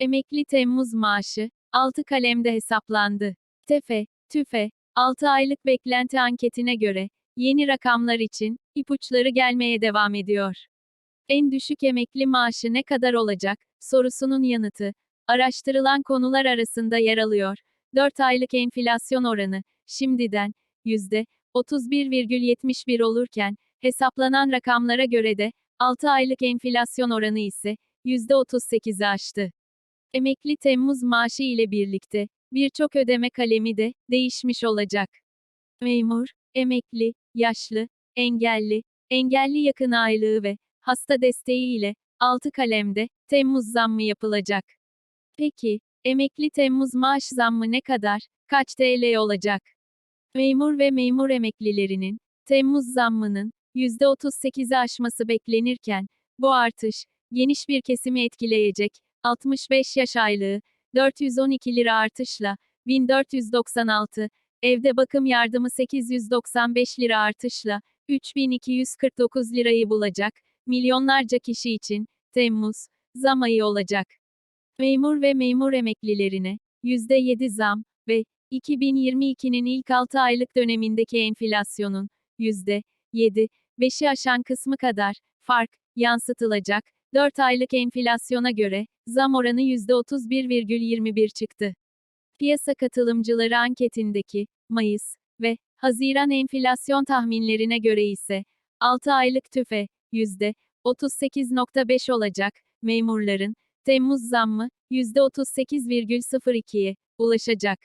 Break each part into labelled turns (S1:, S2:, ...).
S1: Emekli Temmuz maaşı, 6 kalemde hesaplandı. TEFE, TÜFE, 6 aylık beklenti anketine göre, yeni rakamlar için, ipuçları gelmeye devam ediyor. En düşük emekli maaşı ne kadar olacak, sorusunun yanıtı, araştırılan konular arasında yer alıyor. 4 aylık enflasyon oranı, şimdiden, yüzde, 31,71 olurken, hesaplanan rakamlara göre de, 6 aylık enflasyon oranı ise, %38'i aştı. Emekli Temmuz maaşı ile birlikte, birçok ödeme kalemi de, değişmiş olacak. Memur, emekli, yaşlı, engelli, engelli yakın aylığı ve, hasta desteği ile, 6 kalemde, Temmuz zammı yapılacak. Peki, emekli Temmuz maaş zammı ne kadar, kaç TL olacak? Memur ve memur emeklilerinin, Temmuz zammının, %38'i aşması beklenirken, bu artış, geniş bir kesimi etkileyecek, 65 yaş aylığı, 412 lira artışla, 1496, evde bakım yardımı 895 lira artışla, 3249 lirayı bulacak, milyonlarca kişi için, Temmuz, zam ayı olacak. Memur ve memur emeklilerine, %7 zam ve 2022'nin ilk 6 aylık dönemindeki enflasyonun, %7, 5'i aşan kısmı kadar, fark, yansıtılacak, 4 aylık enflasyona göre, zam oranı %31,21 çıktı. Piyasa katılımcıları anketindeki, Mayıs ve Haziran enflasyon tahminlerine göre ise, 6 aylık tüfe, %38,5 olacak, memurların, Temmuz zammı, %38,02'ye ulaşacak.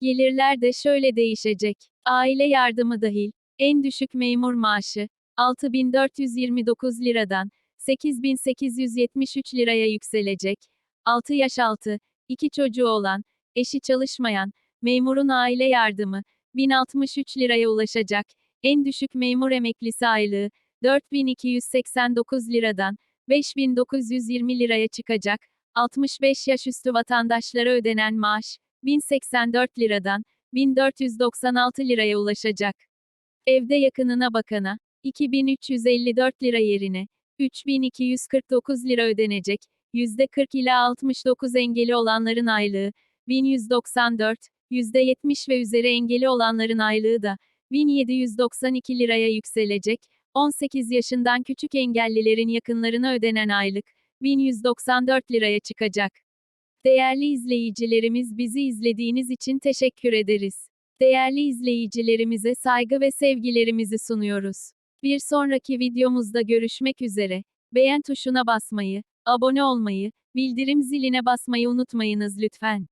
S1: Gelirler de şöyle değişecek. Aile yardımı dahil, en düşük memur maaşı, 6429 liradan, 8873 liraya yükselecek. 6 yaş altı, 2 çocuğu olan, eşi çalışmayan, memurun aile yardımı, 1063 liraya ulaşacak. En düşük memur emeklisi aylığı, 4289 liradan, 5920 liraya çıkacak. 65 yaş üstü vatandaşlara ödenen maaş, 1084 liradan, 1496 liraya ulaşacak. Evde yakınına bakana, 2354 lira yerine, 3249 lira ödenecek, %40 ila 69 engeli olanların aylığı, 1194, %70 ve üzeri engeli olanların aylığı da, 1792 liraya yükselecek, 18 yaşından küçük engellilerin yakınlarına ödenen aylık, 1194 liraya çıkacak. Değerli izleyicilerimiz bizi izlediğiniz için teşekkür ederiz. Değerli izleyicilerimize saygı ve sevgilerimizi sunuyoruz. Bir sonraki videomuzda görüşmek üzere. Beğen tuşuna basmayı, abone olmayı, bildirim ziline basmayı unutmayınız lütfen.